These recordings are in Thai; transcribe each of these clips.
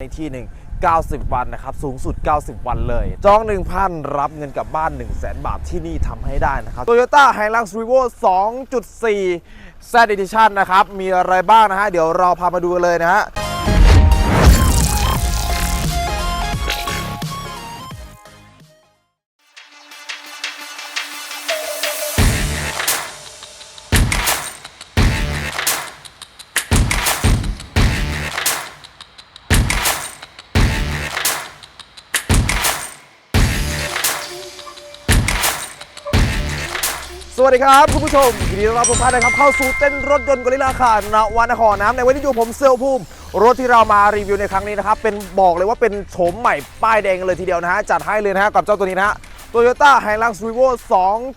ในที่หนึ่ง90 วันนะครับ สูงสุด 90 วันเลย จอง 1,000 รับเงินกลับบ้าน 1 0 0 0 0 0 บาทที่นี่ทำให้ได้นะครับ Toyota Hilux Revo 2.4 Z Edition นะครับ มีอะไรบ้างนะฮะ เดี๋ยวเราพามาดูกันเลยนะฮะ สวัสดีครับคุณผู้ชมยินดีต้อนรับทุกท่านนะครับเข้าสู่เต้นรถยนต์กอลิลาคารนวนครน้ำในวันนี้อยู่ผมเซลภูมิ รถที่เรามารีวิวในครั้งนี้นะครับเป็นบอกเลยว่าเป็นโฉมใหม่ป้ายแดงเลยทีเดียวนะฮะจัดให้เลยนะฮะกับเจ้าตัวนี้นะฮะ Toyota Hilux Revo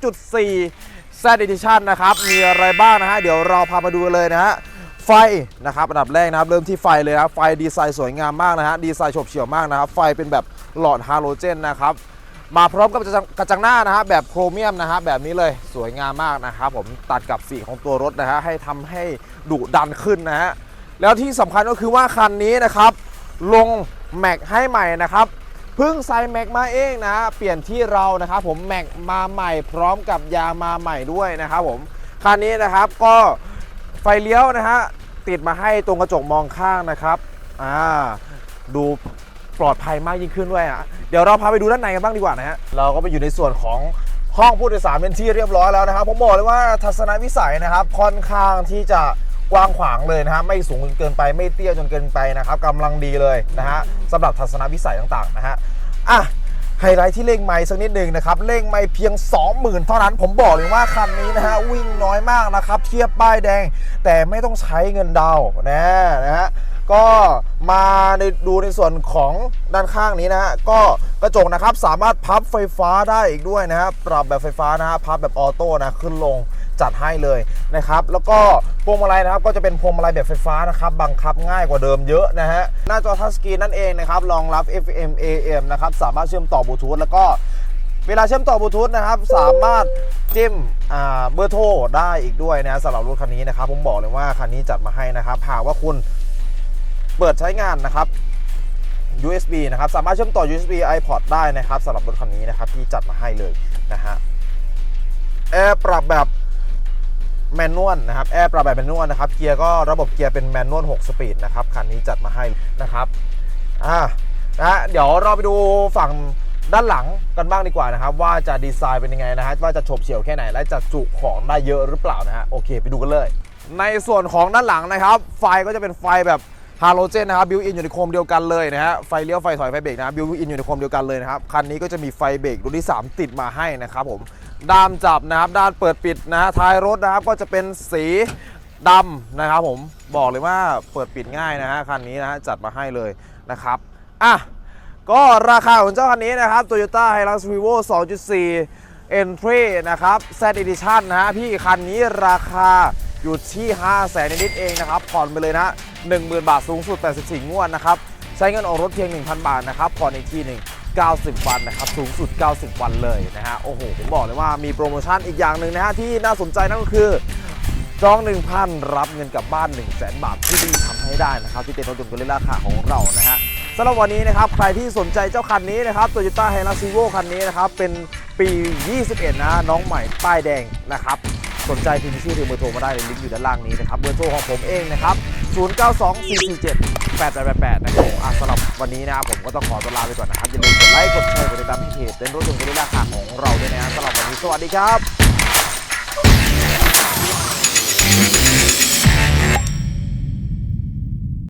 2.4 Z Edition นะครับมีอะไรบ้างนะฮะเดี๋ยวเราพามาดูเลยนะฮะไฟนะครับอันดับแรกนะครับเริ่มที่ไฟเลยนะไฟดีไซน์สวยงามมากนะฮะดีไซน์ฉบเฉี่ยวมากนะครับไฟเป็นแบบหลอดฮาโลเจนนะครับ มาพร้อมกับกระจังหน้านะฮะแบบโครเมียมนะฮะแบบนี้เลยสวยงามมากนะครับผมตัดกับสีของตัวรถนะฮะให้ทำให้ดุดันขึ้นนะฮะแล้วที่สำคัญก็คือว่าคันนี้นะครับลงแม็กให้ใหม่นะครับเพิ่งใส่แม็กมาเองนะฮะเปลี่ยนที่เรานะครับผมแม็กมาใหม่พร้อมกับยางมาใหม่ด้วยนะครับผมคันนี้นะครับก็ไฟเลี้ยวนะฮะติดมาให้ตรงกระจกมองข้างนะครับอ่าดู ปลอดภัยมากยิ่งขึ้นด้วยอะเดี๋ยวเราพาไปดูด้านในกันบ้างดีกว่านะฮะเราก็ไปอยู่ในส่วนของห้องผู้โดยสารเป็นที่เรียบร้อยแล้วนะครับผมบอกเลยว่าทัศนวิสัยนะครับค่อนข้างที่จะกว้างขวางเลยนะฮะไม่สูงจนเกินไปไม่เตี้ยจนเกินไปนะครับกำลังดีเลยนะฮะสำหรับทัศนวิสัยต่างๆนะฮะอะไฮไลท์ที่เร่งไม่สักนิดหนึ่งนะครับเร่งไม่เพียง 20,000 เท่านั้นผมบอกเลยว่าคันนี้นะฮะวิ่งน้อยมากนะครับ เทียบป้ายแดง แต่ไม่ต้องใช้เงินดาวน์นะนะฮะ ก็มาในดูในส่วนของด้านข้างนี้นะฮะก็กระจกนะครับสามารถพับไฟฟ้าได้อีกด้วยนะฮะปรับแบบไฟฟ้านะฮะพับแบบออโต้นะขึ้นลงจัดให้เลยนะครับแล้วก็พวงมาลัยนะครับก็จะเป็นพวงมาลัยแบบไฟฟ้านะครับบังคับง่ายกว่าเดิมเยอะนะฮะหน้าจอทัชสกรีนนั่นเองนะครับรองรับ FM AM นะครับสามารถเชื่อมต่อบลูทูธแล้วก็เวลาเชื่อมต่อบลูทูธนะครับสามารถจิ้มเบอร์โทรได้อีกด้วยนะสำหรับรถคันนี้นะครับผมบอกเลยว่าคันนี้จัดมาให้นะครับหากว่าคุณ เปิดใช้งานนะครับ USB นะครับ สามารถเชื่อมต่อ USB iPod ได้นะครับสำหรับรถคันนี้นะครับที่จัดมาให้เลยนะฮะแอร์ปรับแบบแมนนวลนะครับแอร์ปรับแบบแมนนวลนะครับเกียร์ก็ระบบเกียร์เป็นแมนนวล6สปีดนะครับคันนี้จัดมาให้นะครับอ่านะเดี๋ยวเราไปดูฝั่งด้านหลังกันบ้างดีกว่านะครับว่าจะดีไซน์เป็นยังไงนะฮะว่าจะฉบเฉี่ยวแค่ไหนและจะจุของได้เยอะหรือเปล่านะฮะโอเค ไปดูกันเลย ในส่วนของด้านหลังนะครับ ไฟก็จะเป็นไฟแบบ ฮาโลเจนนะครับบิวอินอยู่ในโคมเดียวกันเลยนะฮะไฟเลี้ยวไฟถอยไฟเบรกนะบิวอินอยู่ในโคมเดียวกันเลยนะครับคันนี้ก็จะมีไฟเบรกรุ่นที่ 3 ติดมาให้นะครับผมด้ามจับนะครับด้านเปิดปิดนะฮะท้ายรถนะครับก็จะเป็นสีดำนะครับผมบอกเลยว่าเปิดปิดง่ายนะฮะคันนี้นะฮะจัดมาให้เลยนะครับอะก็ราคาของเจ้าคันนี้นะครับ Toyota Hilux Revo 2.4 Entry นะครับ Z Edition นะฮะพี่คันนี้ราคา อยู่ที่ 5 0 0แสนนิดเองนะครับ ผ่อนไปเลยนะ 10,000 บาทสูงสุด 84 งวดนะครับ ใช้เงินออกรถเพียง 1,000 บาทนะครับ ผ่อนอีกทีหนึ่ง90 วันนะครับ สูงสุด 90 วันเลยนะฮะ โอ้โห ผมบอกเลยว่ามีโปรโมชั่นอีกอย่างหนึ่งนะฮะ ที่น่าสนใจนั่นก็คือ จอง 1,000 รับเงินกลับบ้าน 1 0 0 0 0แบาทที่นี่ทำให้ได้นะครับ ที่เต็นท์รถยนต์กลิล่าคาของเรานะฮะสำหรับวันนี้นะครับ ใครที่สนใจเจ้าคันนี้นะครับ Toyota Hilux Revo คันนี้นะครับ เป็นปี 21 นะ น้องใหม่ป้ายแดงนะครับ สนใจพิมพ์ชื่อหรือเบอร์โทรมาได้ในลิงก์อยู่ด้านล่างนี้นะครับเบอร์โทรของผมเองนะครับ 092447 8888 นะครับอะสำหรับวันนี้นะครับผมก็ต้องขอตัวลาไปก่อนนะครับอย่าลืมกดไลค์กดแชร์กดติดตามเพจเต้นรถยนต์กลิล่าคาของเราด้วยนะครับสำหรับวันนี้สวัสดีครับ